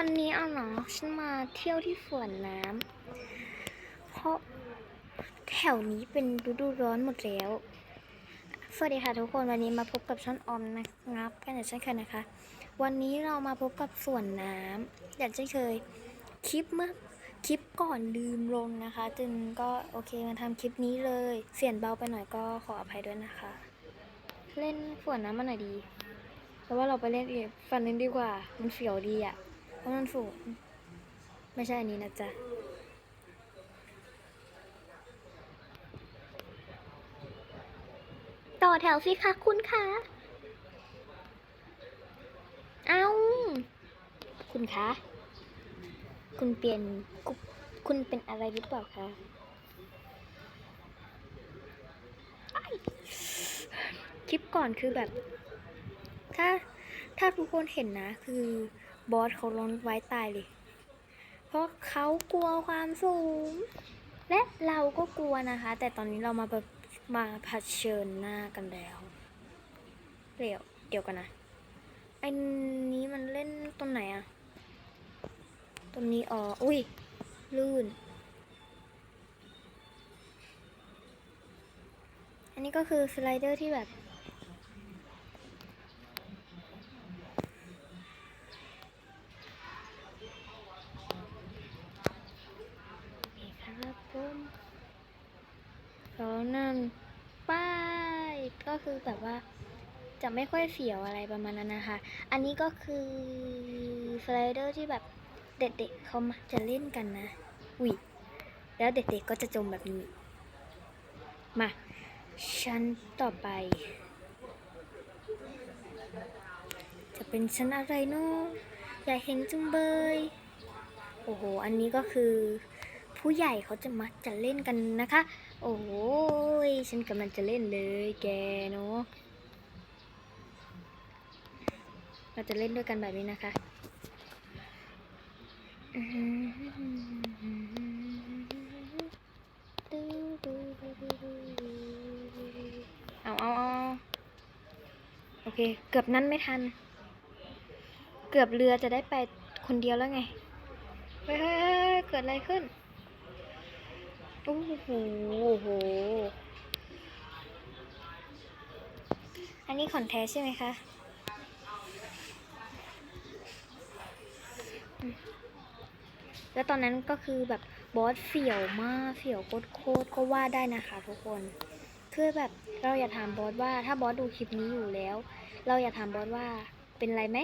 วันนี้เอะเนาะฉันมาเที่ยวที่สวนน้ำ เพราะแถวนี้เป็นฤดูร้อนหมดแล้ว สวัสดีค่ะทุกคนวันนี้มาพบกับช่อนออมนะครับกันอย่างเช่นเคยนะคะ วันนี้เรามาพบกับสวนน้ำอย่างเช่นเคยคลิปเมื่อคลิปก่อนลืมลงนะคะ จึงก็โอเคมาทำคลิปนี้เลย เสียงเบาไปหน่อยก็ขออภัยด้วยนะคะ เล่นสวนน้ำมันหน่อยดีแต่ว่าเราไปเล่นเองฟันเล่นดีกว่า มันเสียวดีอะ่ะ ราะมันสูงไม่ใช่อันนี้นะจ๊ะต่อแถวสิคะคุณคะเอาคุณคะ คุณเปลี่ยนคุณเป็นอะไรหรือเปล่าคะคลิปก่อนคือแบบ ถ้าถ้าทุกคนเห็นนะคือ บอสเขาร้องไว้ตายเลย เพราะเขากลัวความสูง และเราก็กลัวนะคะ แต่ตอนนี้เรามาแบบมาเผชิญหน้ากันแล้วเดี๋ยวเดี๋ยวกันนะไอ้นี้มันเล่นตรงไหนอะตรงนี้อ๋ออุ้ยลื่น อันนี้ก็คือสไลเดอร์ที่แบบ นี่ครับผมสองหนึ่งป้ายก็คือแบบว่า จะไม่ค่อยเสียวอะไรประมาณนั้นนะคะ อันนี้ก็คือสไลเดอร์ที่แบบเด็กๆเขามักจะเล่นกันนะวิแล้วเด็กๆก็จะจมแบบนี้ มาชั้นต่อไป จะเป็นชั้นอะไรเนาะอยากเห็นจุงเบย โอ้โห อันนี้ก็คือ ผู้ใหญ่เขาจะมักจะเล่นกันนะคะ โอ้โหยฉันกำลังจะเล่นเลยแกเนาะ เราจะเล่นด้วยกันแบบนี้นะคะเอาเอาเอาโอเค เกือบนั้นไม่ทัน เกือบเรือจะได้ไปคนเดียวแล้วไง เฮ้ยเกิดอะไรขึ้น โอ้โหโอ้โห อันนี้ของแท้ใช่ไหมคะอืม แล้วตอนนั้นก็คือแบบบอสเสี่ยวมากเสี่ยวโคตรๆก็ว่าได้นะคะทุกคน คือแบบเราอย่าถามบอสว่าถ้าบอสดูคลิปนี้อยู่แล้ว เราอย่าถามบอสว่าเป็นไรไหม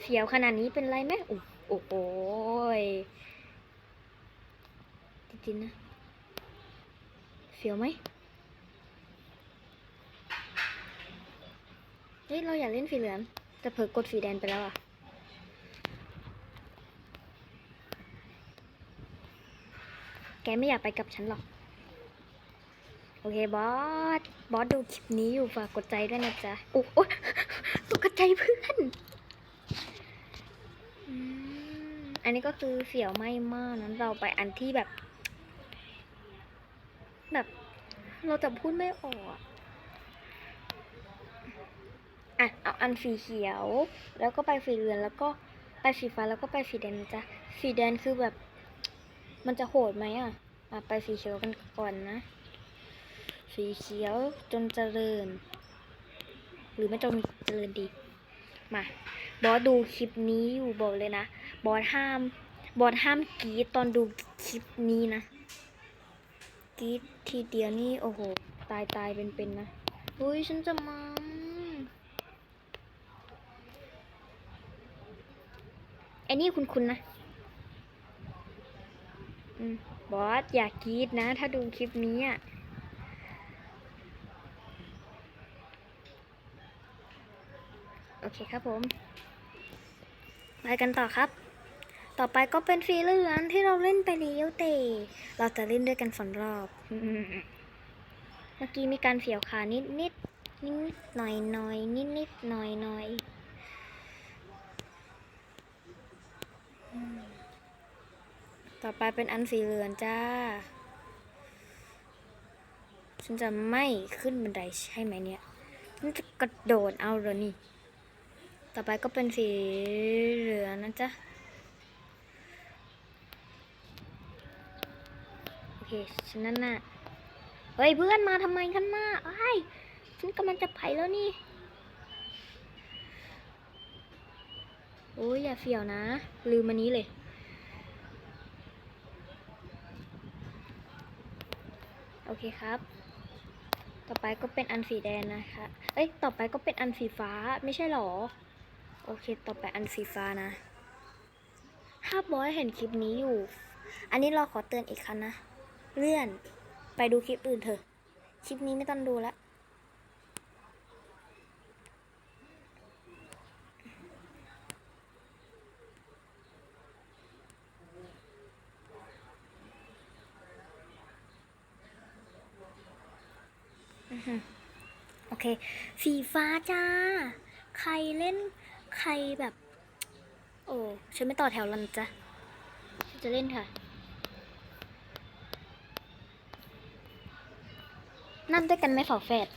เสียวขนาดนี้เป็นไรไหมโอ้โอ้โหยจริงๆนะเสียวไหมเฮ้ยเราอย่าเล่นสีเหลืองแต่เผลอกดสีแดงไปแล้วอะ แก ไม่อยากไปกับฉันหรอก โอเคบอส บอสดูคลิปนี้อยู่ฝากกดใจด้วยนะจ๊ะโอ้โอ๊ยตกใจเพื่อน อันนี้ก็คือเสียวไม่มากนั้นเราไปอันที่แบบ แบบ เราจะพูดไม่ออกอะอะเอาอันสีเขียว แล้วก็ไปสีเหลืองแล้วก็ไปสีฟ้าแล้วก็ไปสีแดงจ๊ะสีแดงคือแบบ มันจะโหดไหมอะอะไปสีเขียวกันก่อนนะ สีเขียวจนเจริญ หรือไม่จนเจริญดี มา บอสดูคลิปนี้อยู่บอกเลยนะ บอสห้าม บอสห้ามกรีดตอนดูคลิปนี้นะกรีดทีเดียวนี่โอ้โห ตายตายเป็นเป็นๆนะอุ้ยฉันจะมัมไอ้นี่คุณคุณนะ บอสอย่ากรีดนะ ถ้าดูคลิปนี้อะโอเคครับผม ไปกันต่อครับ ต่อไปก็เป็นฟรีเลืองที่เราเล่นไปแล้วเตเราจะเล่นด้วยกันสองรอบ เมื่อกี้มีการเสียวขานิดนิดนิดนิดหน่อยหน่อยนิดนิดหน่อยหน่อย ต่อไปเป็นอันสีเหลืองจ้า ฉันจะไม่ขึ้นบันไดใช่ไหมเนี่ยฉันจะกระโดดเอาเหรอนี่ ต่อไปก็เป็นสีเหลืองนะจ๊ะ โอเค ฉันนั่นน่ะ เฮ้ยเพื่อนมาทำไมกันน่ะไอ้ฉันกำลังจะไปแล้วนี่ โอ้ยอย่าเสี่ยวนะ ลืมมันนี้เลย โอเคครับ ต่อไปก็เป็นอันสีแดงนะคะ เอ้ย ต่อไปก็เป็นอันสีฟ้าไม่ใช่หรอ โอเค ต่อไปอันสีฟ้านะ ถ้าบอยเห็นคลิปนี้อยู่ อันนี้เราขอเตือนอีกครั้งนะ เลื่อน ไปดูคลิปอื่นเถอะ คลิปนี้ไม่ต้องดูแล้ว โอเค สีฟ้าจ้า ใครเล่นใครแบบ โอ้ฉันไม่ต่อแถวแล้วนะจ๊ะจะเล่นค่ะ นั่นด้วยกันไหมฝาแฝด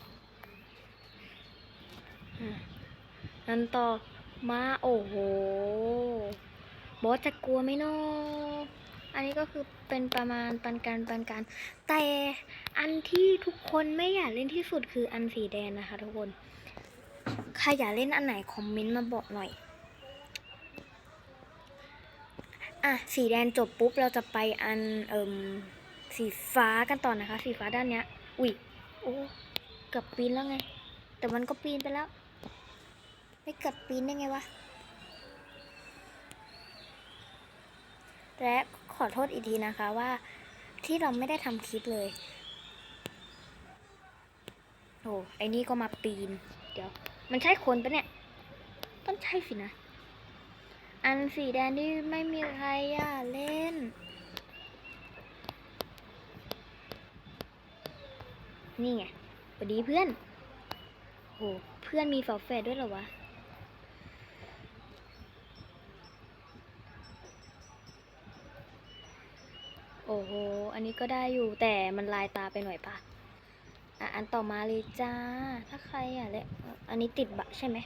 นั่นต่อมาโอ้โห บอสจะกลัวไหมเนาะ อันนี้ก็คือเป็นประมาณปันการปันการแต่อันที่ทุกคนไม่อยากเล่นที่สุดคืออันสีแดงนะคะทุกคนใครอยากเล่นอันไหนคอมเมนต์มาบอกหน่อย อะสีแดงจบปุ๊บเราจะไปอันเอิมสีฟ้ากันต่อนะคะ สีฟ้าด้านเนี้ย อุ้ยโอ้เกือบปีนแล้วไง แต่มันก็ปีนไปแล้ว ไม่เกือบปีนได้ไงวะและ ขอโทษอีกทีนะคะว่าที่เราไม่ได้ทำคลิปเลยโอ้ไอ้นี่ก็มาปีน เดี๋ยว มันใช่คนปะเนี่ย ต้องใช่สินะ อันสีแดงที่ไม่มีใครอะเล่น นี่ไงสวัสดีเพื่อนโหเพื่อนมีฝาแฝดด้วยเหรอวะ อ้โห อันนี้ก็ได้อยู่แต่มันลายตาไปหน่อยปะอะอันต่อมาเลยจ้า ถ้าใครอะเลยอันนี้ติดบะใช่ไหม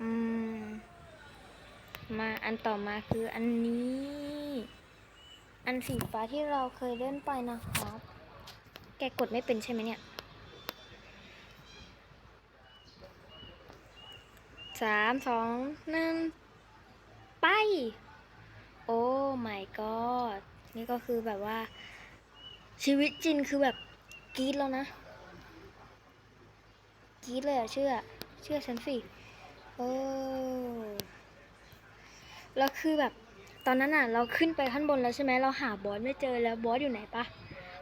อืมมาอันต่อมาคืออันนี้ อันสีฟ้าที่เราเคยเล่นไปนะครับ แกกดไม่เป็นใช่ไหมเนี่ย สามสองหนึ่งไป โอ้ my god นี่ก็คือแบบว่า ชีวิตจริงคือแบบกรี๊ดแล้วนะกรี๊ดเลยอะเชื่อ เชื่อฉันสิโอ้แล้วคือแบบตอนนั้นอะเราขึ้นไปข้างบนแล้วใช่ไหมเราหาบอสไม่เจอแล้วบอสอยู่ไหนปะ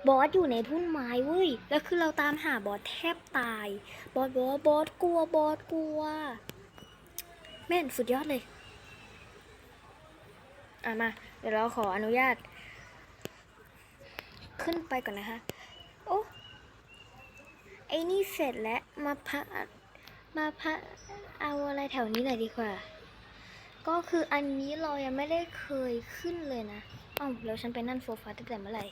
บอสอยู่ในพุ่มไม้เว้ย แล้วคือเราตามหาบอสแทบตาย บอสบอกว่าบอสกลัว บอสกลัว แม่นสุดยอดเลย อะมา เดี๋ยวเราขออนุญาต ขึ้นไปก่อนนะคะ โอ้ ไอ้นี่เสร็จแล้ว มาพัก มาพัก เอาอะไรแถวนี้หน่อยดีกว่า ก็คืออันนี้เรายังไม่ได้เคยขึ้นเลยนะอ้าวแล้วฉันไปนั่นโซฟาตั้งแต่เมื่อไหร่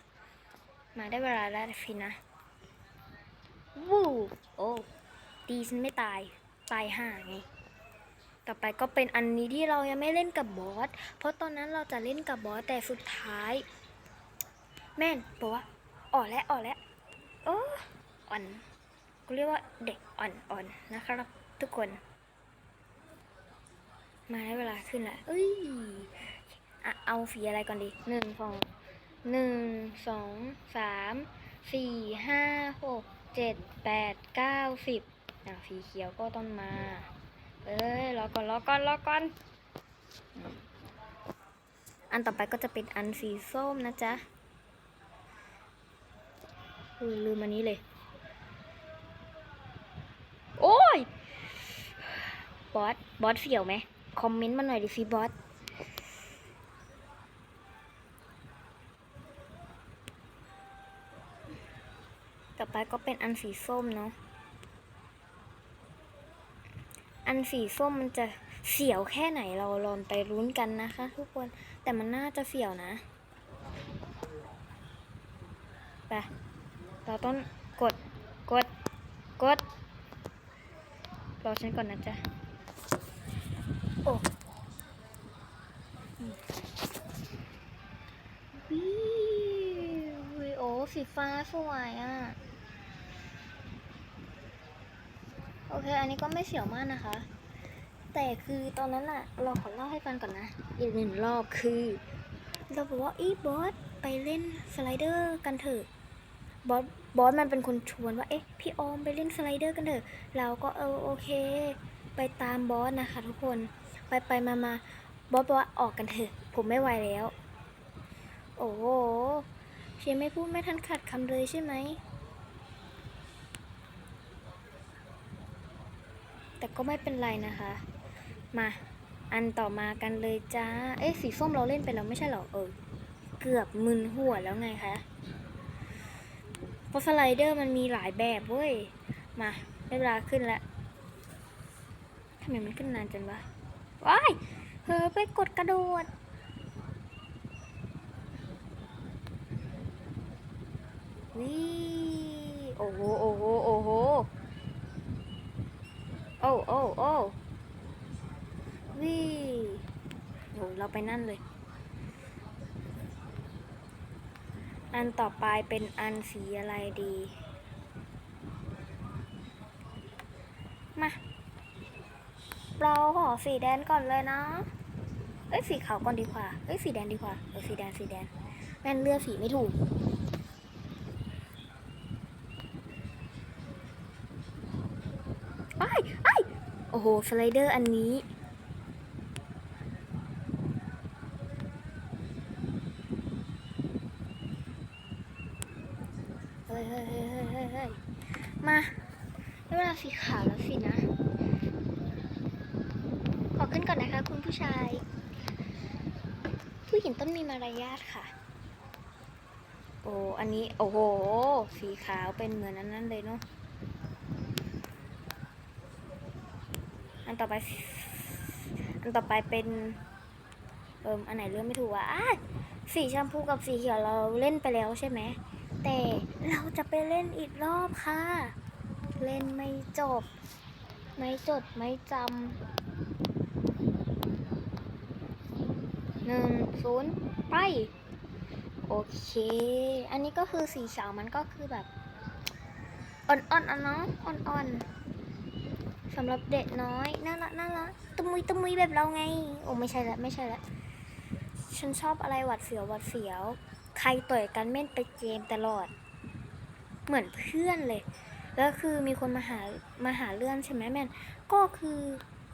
มาได้เวลาแล้วสินะ วู้โอ้ดีฉันไม่ตาย ตายห่าไง ต่อไปก็เป็นอันนี้ที่เรายังไม่เล่นกับบอส เพราะตอนนั้นเราจะเล่นกับบอส แต่สุดท้าย แม่นบอกว่าอ่อนแล้วอ่อนแล้วโอ้อ่อนกูเรียกว่าเด็กอ่อนๆนนะครับทุกคน มาได้เวลาขึ้นละเอ้ยอเอาสีอะไรก่อนดีหนึ่งสอง หนึ่งสองสามสี่ห้าหกเจ็ดแปดเก้าสิบอะสีเขียวก็ต้องมา เอ้ยรอก่อนรอก่อนรอก่อน อันต่อไปก็จะเป็นอันสีส้มนะจ๊ะลืมอันนี้เลย โอ้ย บอส บอสเสียวไหม คอมเมนต์มาหน่อยดิสิบอส ก็เป็นอันสีส้มเนาะ อันสีส้มมันจะเสียวแค่ไหนเราลองไปรุ้นกันนะคะ ทุกคน แต่มันน่าจะเสียวนะ ไป เราต้องกด กด กด รอฉันก่อนนะจ๊ะ โอ้วิวโอ้สีฟ้าสวยอะ โอเค อันนี้ก็ไม่เสียวมากนะคะ แต่คือตอนนั้นอะเราขอเล่าให้ฟังก่อนนะ อีกหนึ่งรอบคือ เราบอกว่าอีบอสไปเล่นสไลเดอร์กันเถอะบอสบอสมันเป็นคนชวนว่า เอ๊ะ พี่ออมไปเล่นสไลเดอร์กันเถอะ เราก็เออโอเค ไปตามบอสนะคะ ทุกคน ไปไปมามาบอสบอกว่าออกกันเถอะ ผมไม่ไหวแล้ว โอ้โหเชียไม่พูดไม่ทันขาดคำเลยใช่ไหม แต่ก็ไม่เป็นไรนะคะ มาอันต่อมากันเลยจ้า เอ๊ะสีส้มเราเล่นไปแล้วไม่ใช่หรอเออ เกือบมึนหัวแล้วไงคะเพราะสไลเดอร์มันมีหลายแบบเว้ย มาได้เวลาขึ้นแล้วทำไมมันขึ้นนานจังวะว้ายเฮ้อไปกดกระโดดวิโอ้โหโอ้โหโอ้โอ้โอ้โอ้วิโอเราไปนั่นเลย อันต่อไปเป็นอันสีอะไรดี มาเราขอสีแดงก่อนเลยนะเอ้ยสีขาวก่อนดีกว่าเอ้ยสีแดงดีกว่าเออสีแดงสีแดงแม่นเลือกสีไม่ถูก ไอ้ไอ้าย โอ้โห สไลเดอร์อันนี้ เฮ้ยเฮ้ยเฮ้ยเฮ้ยเฮ้ยมาได้เวลาสีขาวแล้วสินะ ขอขึ้นก่อนนะคะคุณผู้ชาย ผู้หญิงต้องมีมารยาทค่ะ โอ้ อันนี้ โอ้โห สีขาวเป็นเหมือนอันนั้นเลยเนาะ อัน ต่อไป อันต่อไปเป็น เอิมอันไหนเลือกไม่ถูกอะสีชมพูกับสีเขียวเราเล่นไปแล้วใช่ไหม แต่เราจะไปเล่นอีกรอบค่ะ เล่นไม่จบ ไม่จดไม่จำหนึ่งศูนย์ไป โอเค อันนี้ก็คือสีเขียวมันก็คือแบบ อ่อนๆอะเนาะอ่อนๆ สำหรับเด็กน้อยน่ารักน่ารักตุ้มุยตุ้มุยแบบเราไง โอ้ไม่ใช่ละไม่ใช่ละฉันชอบอะไรหวัดเสียวหวัดเสียว ใครต่อยกันเม่นไปเกมตลอด เหมือนเพื่อนเลย แล้วคือมีคนมาหามาหาเรื่องใช่ไหมแม่นก็คือ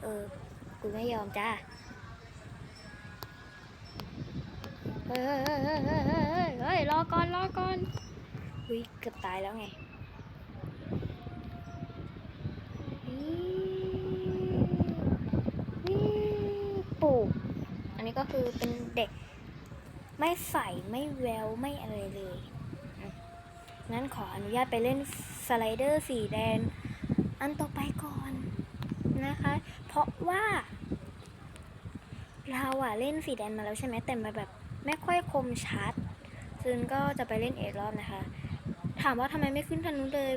เออกูไม่ยอมจ้าเฮ้ยเฮ้ยเฮ้ยเฮ้ยเฮ้ยเฮ้ยเฮ้ยรอก่อนรอก่อนอุ้ยเกือบตายแล้วไงูก อันนี้ก็คือเป็นเด็ก ไม่ใส่ไม่แววไม่อะไรเลยงั้นขออนุญาตไปเล่นสไลเดอร์สีแดงอันต่อไปก่อนนะคะ เพราะว่า เราอะเล่นสีแดงมาแล้วใช่ไหมแต่มาแบบไม่ค่อยคมชัดซึ่งก็จะไปเล่นเอกรอบนะคะ ถามว่าทำไมไม่ขึ้นทางนู้นเลย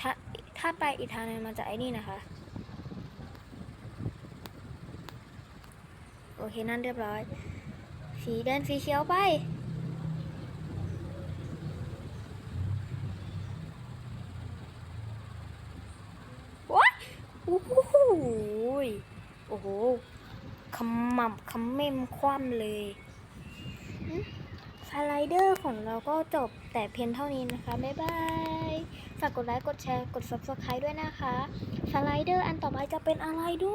ถ้าถ้าไปอีกทางนึงมันจะไอ้นี่นะคะ โอ เคนั่นเรียบร้อย สีแดงสีเขียวไป ว้าโอ้โหโอ้โหขมำขมเมมคว่ำเลยสไลเดอร์ของเราก็จบแต่เพียงเท่านี้นะคะ บ๊ายบาย ฝากกดไลค์ กดแชร์ กด subscribe ด้วยนะคะ สไลเดอร์อันต่อไปจะเป็นอะไรดู